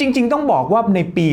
จริง ๆ ต้องบอกว่าในปี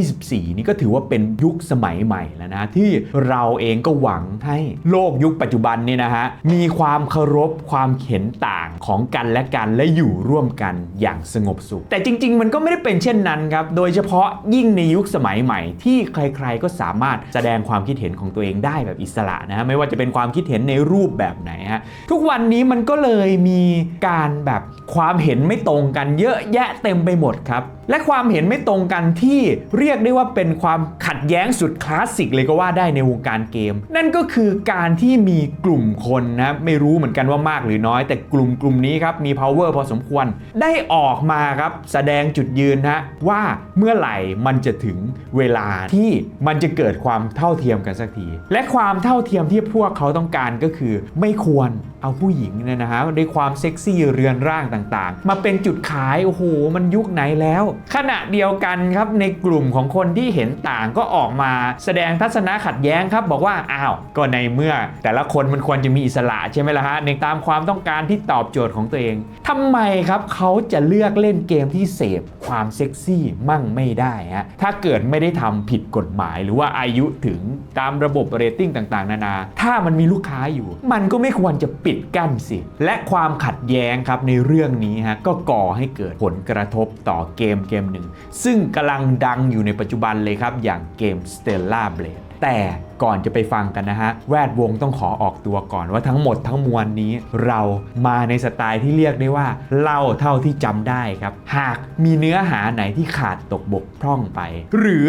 2024 นี่ก็ถือว่าเป็นยุคสมัยใหม่แล้วนะที่เราเองก็หวังให้โลกยุคปัจจุบันนี่นะฮะมีความเคารพความเห็นต่างของกันและกันและอยู่ร่วมกันอย่างสงบสุข แต่จริง ๆ มันก็ไม่ได้เป็นเช่นนั้นครับ โดยเฉพาะยิ่งในยุคสมัยใหม่ ที่ใคร ๆ ก็สามารถแสดงความคิดเห็นของตัวเองได้แบบอิสระนะฮะไม่ว่าจะเป็นความคิดเห็นในรูปแบบไหนฮะทุกวันนี้มันก็เลยมีการแบบความเห็นไม่ตรงกันเยอะแยะเต็มไปหมดครับและความเห็นไม่ตรงกันที่เรียกได้ว่าเป็นความขัดแย้งสุดคลาสสิกเลยก็ว่าได้ในวงการเกม นั่นก็คือการที่มีกลุ่มคนนะไม่รู้เหมือนกันว่ามากหรือน้อย แต่กลุ่มกลุ่มนี้ครับมี power พอสมควร ได้ออกมาครับแสดงจุดยืนนะว่าเมื่อไหร่มันจะถึงเวลาที่มันจะเกิดความเท่าเทียมกันสักที และความเท่าเทียมที่พวกเขาต้องการก็คือ ไม่ควรเอาผู้หญิงเนี่ยนะฮะด้วยความเซ็กซี่เรือนร่างต่างๆ มาเป็นจุดขายโอ้โหมันยุคไหนแล้วขณะเดียวกันครับในกลุ่มของคนที่เห็นต่างก็ออกมาแสดงทัศนะขัดแย้งครับ บอกว่าอ้าวก็ในเมื่อ แต่ละคนมันควรจะมีอิสระใช่ไหมล่ะฮะในตามความต้องการที่ตอบโจทย์ของตัวเองทำไมครับเขาจะเลือกเล่นเกมที่เสพความเซ็กซี่มั่งไม่ได้ฮะถ้าเกิดไม่ได้ทำผิดกฎหมาย หรือว่าอายุถึงตามระบบเรตติ้งต่างๆ นานา ถ้ามันมีลูกค้าอยู่ มันก็ไม่ควรจะปิดกั้นสิ และความขัดแย้งครับในเรื่องนี้ฮะก็ก่อให้เกิดผลกระทบต่อเกมเกมหนึ่ง ซึ่งกำลังดังอยู่ในปัจจุบันเลยครับ อย่างเกม Stella Blade แต่ก่อนจะไปฟังกันนะฮะ แวดวงต้องขอออกตัวก่อนว่าทั้งหมดทั้งมวลนี้ เรามาในสไตล์ที่เรียกได้ว่า เล่าเท่าที่จำได้ครับ หากมีเนื้อหาไหนที่ขาดตกบกพร่องไป หรือ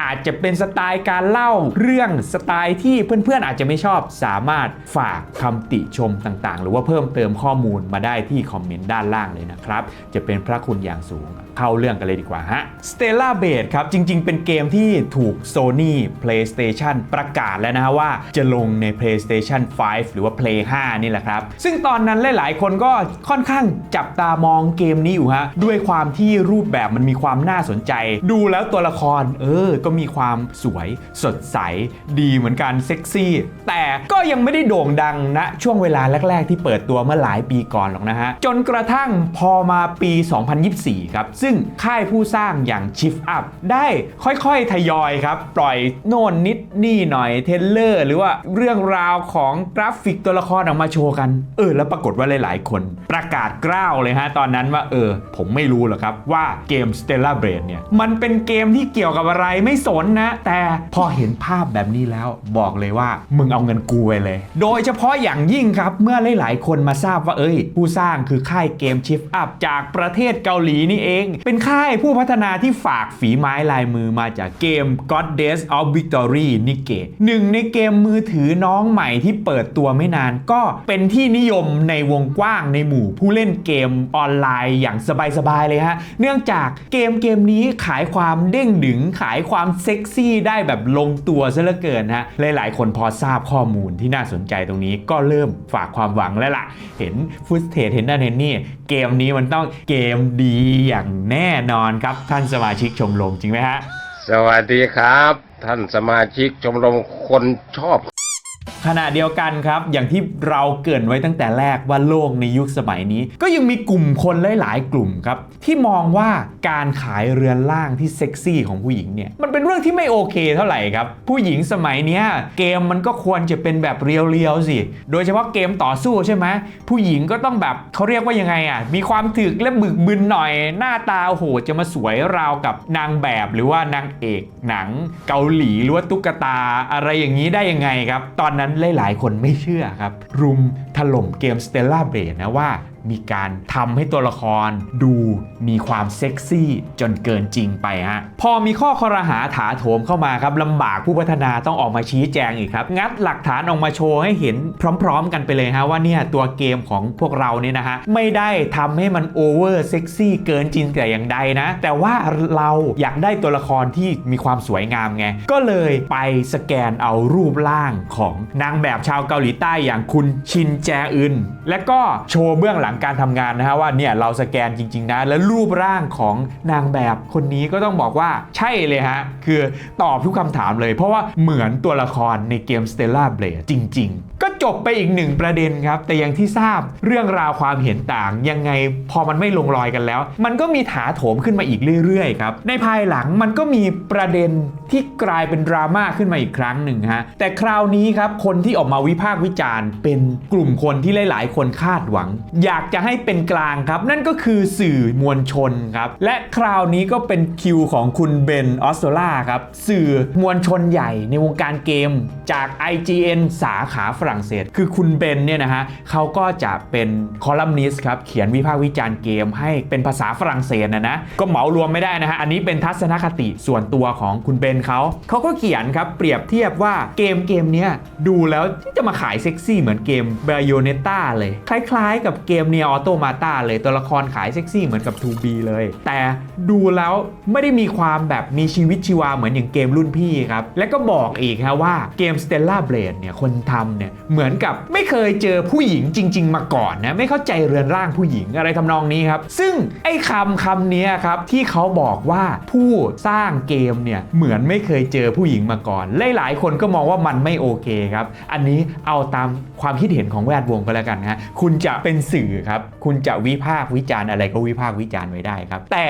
อาจจะเป็นสไตล์การเล่าเรื่องสไตล์ที่เพื่อนๆ อาจจะไม่ชอบสามารถฝากคำติชมต่างๆ หรือว่าเพิ่มเติมข้อมูลมาได้ที่คอมเมนต์ด้านล่างเลยนะครับ จะเป็นพระคุณอย่างสูงเข้าเรื่องกันเลยดีกว่าฮะ Stella b a d e ครับ จริง ๆ เป็นเกมที่ถูก Sony PlayStation ประกาศแล้วนะฮะว่าจะลงใน PlayStation 5 หรือว่า Play 5 นี่แหละครับ ซึ่งตอนนั้นหลายๆ คนก็ค่อนข้างจับตามองเกมนี้อยู่ฮะ ด้วยความที่รูปแบบมันมีความน่าสนใจ ดูแล้วตัวละคร เออ ก็มีความสวยสดใส ดีเหมือนกันเซ็กซี่ แต่ก็ยังไม่ได้โด่งดังณช่วงเวลาแรก ๆ ที่เปิดตัวเมื่อหลายปีก่อนหรอกนะฮะจนกระทั่งพอมาปี 2024 ครับซึ่งค่ายผู้สร้างอย่าง Shift Up ได้ค่อยๆ ทยอยครับ ปล่อยโน่นนิดนี่หน่อยเทเลอร์ หรือว่าเรื่องราวของกราฟิกตัวละครออกมาโชว์กัน เออ แล้วปรากฏว่าหลายๆ คน ประกาศกล้าวเลยฮะ ตอนนั้นว่า เออ ผมไม่รู้หรอกครับว่าเกม Stella Blade เนี่ยมันเป็นเกมที่เกี่ยวกับอะไรไม่สนนะ แต่พอเห็นภาพแบบนี้แล้วบอกเลยว่ามึงเอาเงินกูไปเลย โดยเฉพาะอย่างยิ่งครับเมื่อหลายๆ คนมาทราบว่าเอ้ย ผู้สร้างคือค่ายเกม Shift Up จากประเทศเกาหลีนี่เองเป็นค่ายผู้พัฒนาที่ฝากฝีไม้ลายมือมาจากเกม Goddess of Victory n i k e หนึ่งในเกมมือถือน้องใหม่ที่เปิดตัวไม่นานก็เป็นที่นิยมในวงกว้างในหมู่ผู้เล่นเกมออนไลน์อย่างสบาย ๆ เลยฮะ เนื่องจากเกมเกมนี้ขายความเด้งดึง ขายความเซ็กซี่ได้แบบลงตัวซะเหลือเกินฮะ หลาย ๆ คนพอทราบข้อมูลที่น่าสนใจตรงนี้ก็เริ่มฝากความหวังแล้วล่ะ เห็นฟุตเทจเห็นนั่นเห็นนี่ เกมนี้มันต้องเกมดีอย่างแน่นอนครับท่านสมาชิกชมรมจริงไหมฮะ สวัสดีครับ ท่านสมาชิกชมรมคนชอบ ขณะเดียวกันครับ อย่างที่เราเกรินไว้ตั้งแต่แรกว่าโลกในยุคสมัยนี้ ก็ยังมีกลุ่มคนหลาย ๆ กลุ่มครับ ที่มองว่าการขายเรือนร่างที่เซ็กซี่ของผู้หญิงเนี่ยมันเป็นเรื่องที่ไม่โอเคเท่าไหร่ครับ ผู้หญิงสมัยเนี้ยเกมมันก็ควรจะเป็นแบบเรียว ๆ สิ โดยเฉพาะเกมต่อสู้ใช่ไหมผู้หญิงก็ต้องแบบเขาเรียกว่ายังไงอะมีความถึกและบึกบึนหน่อย หน้าตาโหจะมาสวยราวกับนางแบบหรือว่านางเอกหนังเกาหลีหรือว่าตุ๊กตาอะไรอย่างนี้ได้ยังไงครับ ตอนนั้นหลายๆ คนไม่เชื่อครับ รุมถล่มเกม Stellar Blade นะว่า มีการทำให้ตัวละครดูมีความเซ็กซี่จนเกินจริงไปฮะพอมีข้อคอรหาถาโถมเข้ามาครับลำบากผู้พัฒนาต้องออกมาชี้แจงอีกครับ งัดหลักฐานออกมาโชว์ให้เห็นพร้อม ๆ กันไปเลยฮะว่าเนี่ยตัวเกมของพวกเราเนี่ยนะฮะไม่ได้ทำให้มันโอเวอร์เซ็กซี่เกินจริงแต่อย่างใดนะ แต่ว่าเราอยากได้ตัวละครที่มีความสวยงามไง ก็เลยไปสแกนเอารูปร่างของนางแบบชาวเกาหลีใต้อย่างคุณชินแจอึนและก็โชว์เบื้องหลังงการทำงานนะฮะว่าเนี่ยเราสแกนจริง ๆ นะ แล้วรูปร่างของนางแบบคนนี้ก็ต้องบอกว่าใช่เลยฮะ คือตอบทุกคำถามเลย เพราะว่าเหมือนตัวละครในเกม Stella Blade จริง ๆ ก็จบไปอีกหนึ่งประเด็นครับ แต่อย่างที่ทราบเรื่องราวความเห็นต่าง ยังไงพอมันไม่ลงรอยกันแล้ว มันก็มีถาโถมขึ้นมาอีกเรื่อยๆครับในภายหลังมันก็มีประเด็นที่กลายเป็นดราม่าขึ้นมาอีกครั้งหนึ่งฮะแต่คราวนี้ครับคนที่ออกมาวิพากษ์วิจารณ์ เป็นกลุ่มคนที่หลาย ๆ คนคาดหวัง อยากจะให้เป็นกลางครับ นั่นก็คือสื่อมวลชนครับ และคราวนี้ก็เป็นคิวของคุณเบนออสโตล่าครับสื่อมวลชนใหญ่ในวงการเกมจาก IGN สาขาฝรั่งเศส คือคุณเบนเนี่ยนะฮะเขาก็จะเป็นคอลัมนิสต์ครับ เขียนวิพากษ์วิจารณ์เกมให้เป็นภาษาฝรั่งเศสนะนะ ก็เหมารวมไม่ได้นะฮะ อันนี้เป็นทัศนคติส่วนตัวของคุณเบนเขาเขาก็เขียนครับ เปรียบเทียบว่าเกมเกมเนี้ยดูแล้วจะมาขายเซ็กซี่เหมือนเกม b a y o n e t t a เลย คล้ายๆ กับเกม Nier Automata เลยตัวละครขายเซ็กซี่เหมือนกับ 2B เลย แต่ดูแล้วไม่ได้มีความแบบมีชีวิตชีวาเหมือนอย่างเกมรุ่นพี่ครับ และก็บอกอีกฮะว่าเกม Stella Blade เนี่ยคนทำเนี่ยเหมือนกับไม่เคยเจอผู้หญิงจริง ๆ มาก่อนนะไม่เข้าใจเรือนร่างผู้หญิงอะไรทำนองนี้ครับ ซึ่งไอ้คำคำนี้ครับที่เขาบอกว่าผู้สร้างเกมเนี่ยเหมือนไม่เคยเจอผู้หญิงมาก่อนหลายๆคนก็มองว่ามันไม่โอเคครับ อันนี้เอาตามความคิดเห็นของแวดวงก็แล้วกันนะคุณจะเป็นสื่อครับคุณจะวิพากษ์วิจารณ์อะไรก็วิพากษ์วิจารณ์ไว้ได้ครับ แต่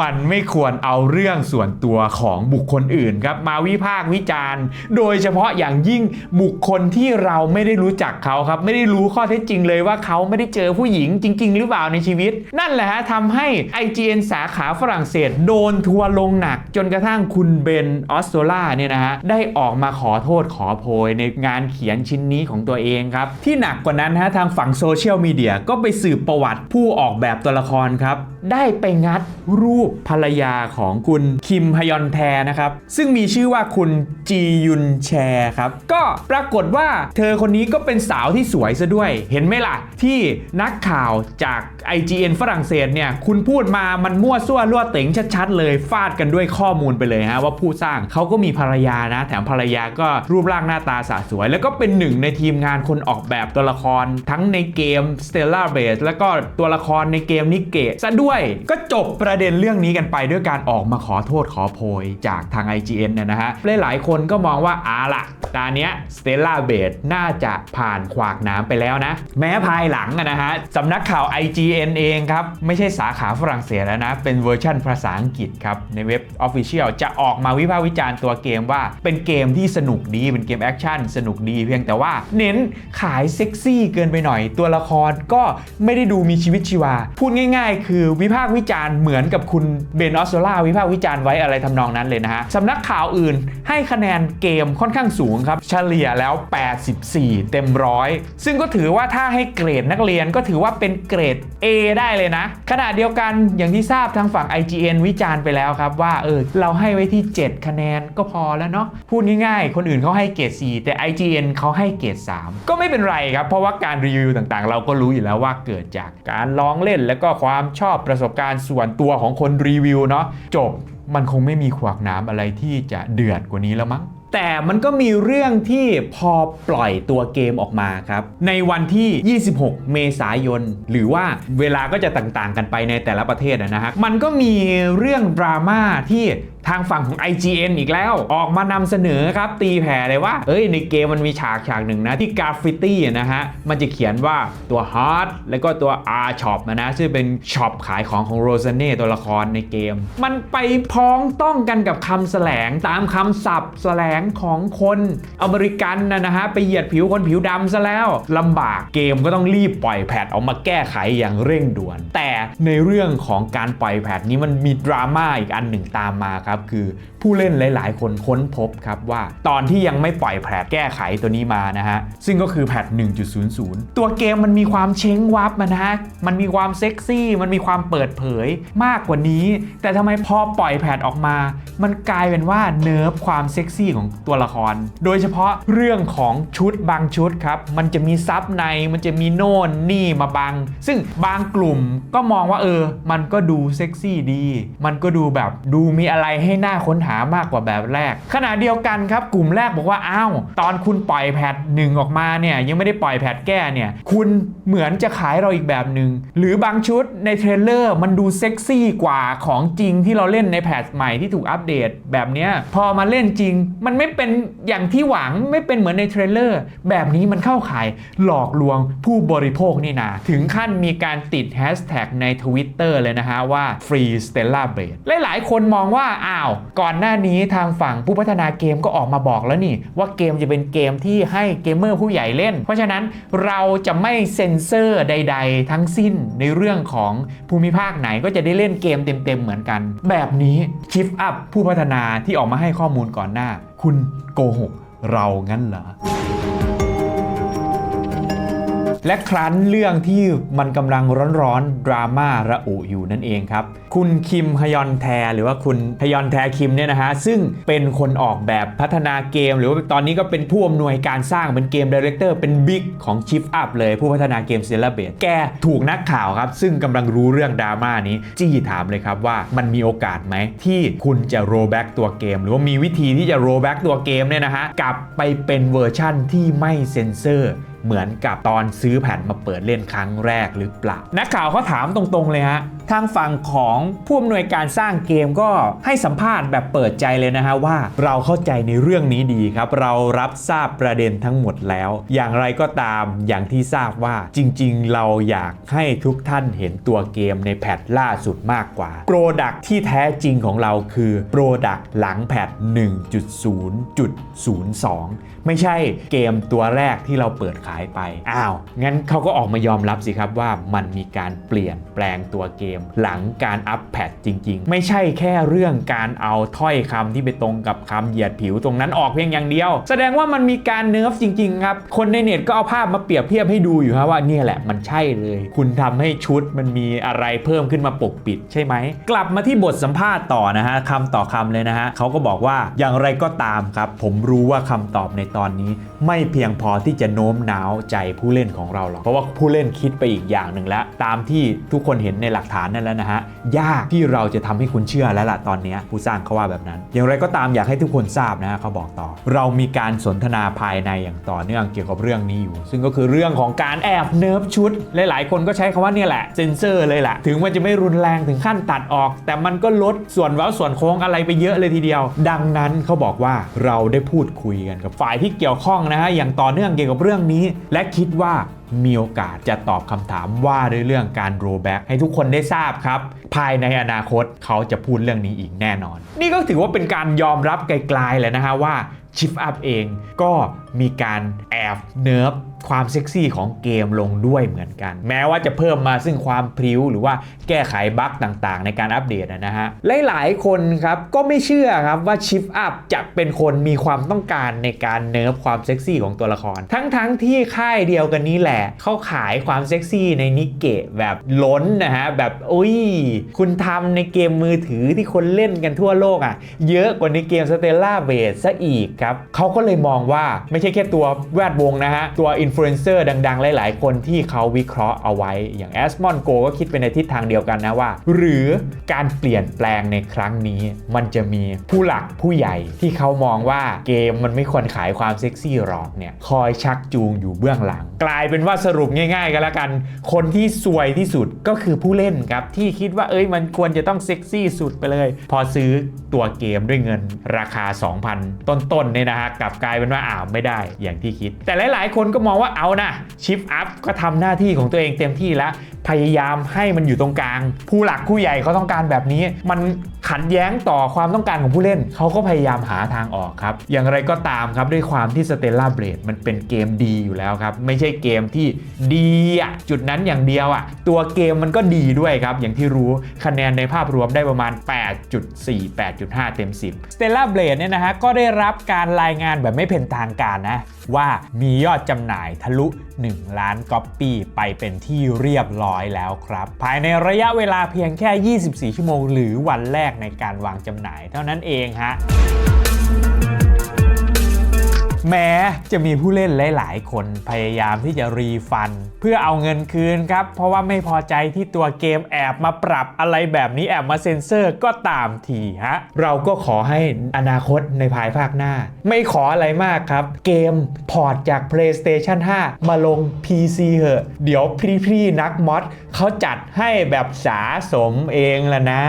มันไม่ควรเอาเรื่องส่วนตัวของบุคคลอื่นครับมาวิพากษ์วิจารณ์ โดยเฉพาะอย่างยิ่งบุคคลที่เราไม่ได้รู้จักเขาครับ ไม่ได้รู้ข้อเท็จจริงเลยว่าเขาไม่ได้เจอผู้หญิงจริง ๆ หรือเปล่าในชีวิต นั่นแหละฮะทำให้ IGN สาขาฝรั่งเศส โดนทัวลงหนัก จนกระทั่งคุณเบนออสโตล่าเนี่ยนะฮะได้ออกมาขอโทษขอโพยในงานเขียนชิ้นนี้ของตัวเองครับที่หนักกว่านั้นฮะทางฝั่งโซเชียลมีเดียก็ไปสืบประวัติผู้ออกแบบตัวละครครับ ได้ไปงัดรูปภรรยาของคุณคิมฮยอนแทนะครับ ซึ่งมีชื่อว่าคุณจียุนแชร์ครับ ก็ปรากฏว่าเธอคนนี้ก็เป็นสาวที่สวยซะด้วย เห็นไหมล่ะ ที่นักข่าวจาก IGN ฝรั่งเศสเนี่ย คุณพูดมามันมั่วซั่วรั่วเต๋งชัดๆ เลยฟาดกันด้วยข้อมูลไปเลยฮะว่าผู้สร้างเขาก็มีภรรยานะ แถมภรรยาก็รูปร่างหน้าตาสาสวย แล้วก็เป็นหนึ่งในทีมงานคนออกแบบตัวละคร ทั้งในเกม Stellar Base แล้วก็ตัวละครในเกมนิเกะซะด้วยก็จบประเด็นเรื่องนี้กันไปด้วยการออกมาขอโทษขอโพยจากทาง IGN เนี่ยนะฮะหลายๆคนก็มองว่าอาล่ะตาเนี้ย Stellar Base น่าจะผ่านขวากน้ำไปแล้วนะ แม้ภายหลังนะฮะสำนักข่าว IGN เองครับ ไม่ใช่สาขาฝรั่งเศสแล้วนะ เป็นเวอร์ชันภาษาอังกฤษครับ ในเว็บ Official จะออกมาวิพากษ์วิจารณ์ตัวเกมว่า เป็นเกมที่สนุกดีเป็นเกมแอคชั่นสนุกดีเพียงแต่ว่าเน้นขายเซ็กซี่เกินไปหน่อย ตัวละครก็ไม่ได้ดูมีชีวิตชีวา พูดง่าย ๆ คือวิพากษ์วิจารณ์เหมือนกับคุณเบนออสโซล่าวิพากษ์วิจารณ์ไว้อะไรทำนองนั้นเลยนะฮะสำนักข่าวอื่นให้คะแนนเกมค่อนข้างสูงครับ เฉลี่ยแล้ว 84 เต็มร้อยซึ่งก็ถือว่าถ้าให้เกรดนักเรียนก็ถือว่าเป็นเกรด A ได้เลยนะ ขณะเดียวกันอย่างที่ทราบทางฝั่ง IGN วิจารณ์ไปแล้วครับว่าเออเราให้ไว้ที่ 7 คะแนนก็พอแล้วเนาะพูดง่ายๆ คนอื่นเขาให้เกรด 4 แต่ IGN เขาให้เกรด 3 ก็ไม่เป็นไรครับเพราะว่าการรีวิวต่างๆ เราก็รู้อยู่แล้วว่าเกิดจากการลองเล่น แล้วก็ความชอบประสบการณ์ส่วนตัวของคนรีวิวเนาะจบมันคงไม่มีขวากน้ำอะไรที่จะเดือดกว่านี้แล้วมั้ง แต่มันก็มีเรื่องที่พอปล่อยตัวเกมออกมาครับ ในวันที่ 26 เมษายน หรือว่าเวลาก็จะต่างๆ กันไปในแต่ละประเทศนะฮะ มันก็มีเรื่องดราม่าที่ทางฝั่งของ IGN อีกแล้ว ออกมานำเสนอครับ ตีแผ่เลยว่า เอ้ยในเกมมันมีฉากฉากหนึ่งนะ ที่กราฟฟิตี้นะฮะ มันจะเขียนว่าตัว Heart แล้วก็ตัว R Shop นะนะ ซึ่งเป็นช็อปขายของของโรซเน่ตัวละครในเกม มันไปพ้องต้องกันกับคำแสลงตามคำศัพท์แสลงของคนอเมริกันนะนะฮะไปเหยียดผิวคนผิวดำซะแล้วลำบากเกมก็ต้องรีบปล่อยแพทออกมาแก้ไขอย่างเร่งด่วน แต่ในเรื่องของการปล่อยแพทนี้มันมีดราม่าอีกอันหนึ่งตามมาครับคือผู้เล่นหลาย ๆ คนค้นพบครับว่าตอนที่ยังไม่ปล่อยแพทแก้ไขตัวนี้มานะฮะซึ่งก็คือแพท1.00 ตัวเกมมันมีความเช้งวับมานะฮะมันมีความเซ็กซี่มันมีความเปิดเผยมากกว่านี้ แต่ทำไมพอปล่อยแพทออกมา มันกลายเป็นว่าเนิร์ฟความเซ็กซี่ของตัวละคร โดยเฉพาะเรื่องของชุดบางชุดครับ มันจะมีซับในมันจะมีโน่นนี่มาบังซึ่งบางกลุ่มก็มองว่าเออ มันก็ดูเซ็กซี่ดี มันก็ดูแบบดูมีอะไรให้หน้าค้นหามากกว่าแบบแรก ขณะเดียวกันครับกลุ่มแรกบอกว่าอ้าวตอนคุณปล่อยแพทหนึ่งออกมาเนี่ยยังไม่ได้ปล่อยแพทแก้เนี่ยคุณเหมือนจะขายเราอีกแบบหนึ่งหรือบางชุดในเทรลเลอร์มันดูเซ็กซี่กว่าของจริงที่เราเล่นในแพทใหม่ที่ถูกอัปเดตแบบเนี้ยพอมาเล่นจริงมันไม่ไม่เป็นอย่างที่หวังไม่เป็นเหมือนในเทรลเลอร์ แบบนี้มันเข้าข่ายหลอกลวงผู้บริโภคนี่นาถึงขั้นมีการติดแฮชแท็กใน Twitter เลยนะฮะว่า Free Stella Blade หลายๆ คนมองว่า อ้าว ก่อนหน้านี้ทางฝั่งผู้พัฒนาเกมก็ออกมาบอกแล้วนี่ ว่าเกมจะเป็นเกมที่ให้เกมเมอร์ผู้ใหญ่เล่น เพราะฉะนั้นเราจะไม่เซ็นเซอร์ใด ๆ ทั้งสิ้นในเรื่องของภูมิภาคไหนก็จะได้เล่นเกมเต็ม ๆ เหมือนกัน แบบนี้ชิฟอัพผู้พัฒนาที่ออกมาให้ข้อมูลก่อนหน้า คุณโกหกเรางั้นเหรอ และครั้นเรื่องที่มันกำลังร้อนๆดราม่าระอุอยู่นั่นเองครับ คุณคิมฮยอนแท หรือว่าคุณฮยอนแทคิมเนี่ยนะฮะ ซึ่งเป็นคนออกแบบพัฒนาเกม หรือว่าตอนนี้ก็เป็นผู้อำนวยการสร้างเป็นเกมดีเรคเตอร์เป็นบิ๊กของ Shift Up เลยผู้พัฒนาเกมเซเลเบตแกถูกนักข่าวครับ ซึ่งกำลังรู้เรื่องดราม่านี้ จี้ถามเลยครับว่ามันมีโอกาสไหมที่คุณจะโรแบ็กตัวเกม หรือว่ามีวิธีที่จะโรแบ็กตัวเกมเนี่ยนะฮะกลับไปเป็นเวอร์ชั่นที่ไม่เซ็นเซอร์ เหมือนกับตอนซื้อแผ่นมาเปิดเล่นครั้งแรกหรือเปล่า นักข่าวเขาถามตรงๆเลยฮะ ทางฝั่งของผู้อำนวยการสร้างเกมก็ให้สัมภาษณ์แบบเปิดใจเลยนะฮะว่าเราเข้าใจในเรื่องนี้ดีครับ เรารับทราบประเด็นทั้งหมดแล้ว อย่างไรก็ตามอย่างที่ทราบว่าจริง ๆ เราอยากให้ทุกท่านเห็นตัวเกมในแพทล่าสุดมากกว่าโปรดักที่แท้จริงของเราคือโปรดักหลังแพท1.0.02 ไม่ใช่เกมตัวแรกที่เราเปิดขายไปอ้าวงั้นเขาก็ออกมายอมรับสิครับว่ามันมีการเปลี่ยนแปลงตัวเกมหลังการอัปแพทจริง ๆ ไม่ใช่แค่เรื่องการเอาถ้อยคำที่ไปตรงกับคำเหยียดผิวตรงนั้นออกเพียงอย่างเดียว แสดงว่ามันมีการเนิร์ฟจริง ๆ ครับ คนในเน็ตก็เอาภาพมาเปรียบเทียบให้ดูอยู่ครับว่าเนี่ยแหละมันใช่เลย คุณทำให้ชุดมันมีอะไรเพิ่มขึ้นมาปกปิดใช่ไหม กลับมาที่บทสัมภาษณ์ต่อนะฮะคำต่อคำเลยนะฮะเขาก็บอกว่าอย่างไรก็ตามครับ ผมรู้ว่าคำตอบในตอนนี้ ไม่เพียงพอที่จะโน้มน้าวใจผู้เล่นของเราหรอกเพราะว่าผู้เล่นคิดไปอีกอย่างหนึ่งแล้วตามที่ทุกคนเห็นในหลักฐานนั่นแล้วนะฮะยากที่เราจะทำให้คุณเชื่อแล้วล่ะตอนนี้ผู้สร้างเขาว่าแบบนั้น อย่างไรก็ตามอยากให้ทุกคนทราบนะฮะเขาบอกต่อ เรามีการสนทนาภายในอย่างต่อเนื่องเกี่ยวกับเรื่องนี้อยู่ ซึ่งก็คือเรื่องของการแอบเนิร์ฟชุด หลายๆ คนก็ใช้คำว่าเนี่ยแหละเซนเซอร์เลยแหละถึงมันจะไม่รุนแรงถึงขั้นตัดออก แต่มันก็ลดส่วนเว้าส่วนโค้งอะไรไปเยอะเลยทีเดียว ดังนั้นเขาบอกว่าเราได้พูดคุยกันกับฝ่ายที่เกี่ยวข้องนะฮะอย่างต่อเนื่องเกี่ยวกับเรื่องนี้ และคิดว่า มีโอกาสจะตอบคำถามว่าด้วยเรื่องการโรแบ็กให้ทุกคนได้ทราบครับ ภายในอนาคตเขาจะพูดเรื่องนี้อีกแน่นอน นี่ก็ถือว่าเป็นการยอมรับไกลๆเลยนะฮะว่าชิฟอัพเองก็มีการแอบเนิร์ฟ ความเซ็กซี่ของเกมลงด้วยเหมือนกัน แม้ว่าจะเพิ่มมาซึ่งความพริ้ว หรือว่าแก้ไขบั๊กต่างๆ ในการอัปเดตนะฮะหลายๆคนครับก็ไม่เชื่อครับว่าชิฟอัพจะเป็นคนมีความต้องการในการเนิร์ฟความเซ็กซี่ของตัวละคร ทั้งๆที่ค่ายเดียวกันนี้แหละ เขาขายความเซ็กซี่ในนิเกะแบบล้นนะฮะแบบอุ้ยคุณทำในเกมมือถือที่คนเล่นกันทั่วโลกอะเยอะกว่าในเกม Stella b a s e ซะอีกครับเขาก็เลยมองว่าไม่ใช่แค่ตัวแวดวงนะฮะตัวอินฟลูเอนเซอร์ดังๆ หลายๆ คนที่เขาวิเคราะห์เอาไว้อย่าง a s m o n Go ก็คิดไปในทิศทางเดียวกันนะว่า หรือการเปลี่ยนแปลงในครั้งนี้ มันจะมีผู้หลักผู้ใหญ่ที่เขามองว่าเกมมันไม่ควรขายความเซ็กซี่หรอกเนี่ยคอยชักจูงอยู่เบื้องหลัง กลายเป็นว่าสรุปง่าย ๆ กันแล้วกัน คนที่ซวยที่สุดก็คือผู้เล่นครับที่คิดว่าเอ้ยมันควรจะต้องเซ็กซี่สุดไปเลย พอซื้อตัวเกมด้วยเงินราคา 2,000 ต้นๆเนี่ยนะฮะกลับกลายเป็นว่าอ้าวไม่ได้อย่างที่คิด แต่หลาย ๆ คนก็มองว่าเอานะชิปอัพก็ทำหน้าที่ของตัวเองเต็มที่แล้ว พยายามให้มันอยู่ตรงกลาง ผู้หลักผู้ใหญ่เขาต้องการแบบนี้ มันขัดแย้งต่อความต้องการของผู้เล่น เขาก็พยายามหาทางออกครับ อย่างไรก็ตามครับด้วยความที่ Stella Blade มันเป็นเกมดีอยู่แล้วครับ ไม่ใช่เกมที่ดีอะจุดนั้นอย่างเดียวอะตัวเกมมันก็ดีด้วยครับ อย่างที่รู้คะแนนในภาพรวมได้ประมาณ 8.4 8.5 เต็ม 10 Stella Blade เนี่ยนะฮะก็ได้รับการรายงานแบบไม่เป็นทางการนะ ว่ามียอดจำหน่ายทะลุ 1 ล้านก๊อปปี้ไปเป็นที่เรียบร้อยแล้วครับ ภายในระยะเวลาเพียงแค่ 24 ชั่วโมง หรือวันแรกในการวางจำหน่ายเท่านั้นเองฮะ แม้จะมีผู้เล่นหลาย ๆ คนพยายามที่จะรีฟัน เพื่อเอาเงินคืนครับ เพราะว่าไม่พอใจที่ตัวเกมแอบมาปรับอะไรแบบนี้แอบมาเซ็นเซอร์ก็ตามทีฮะ เราก็ขอให้อนาคตในภายภาคหน้า ไม่ขออะไรมากครับ เกมพอร์ตจาก PlayStation 5 มาลง PC เหอะ เดี๋ยวพี่ๆนักมอดเขาจัดให้แบบสาสมเองละนะ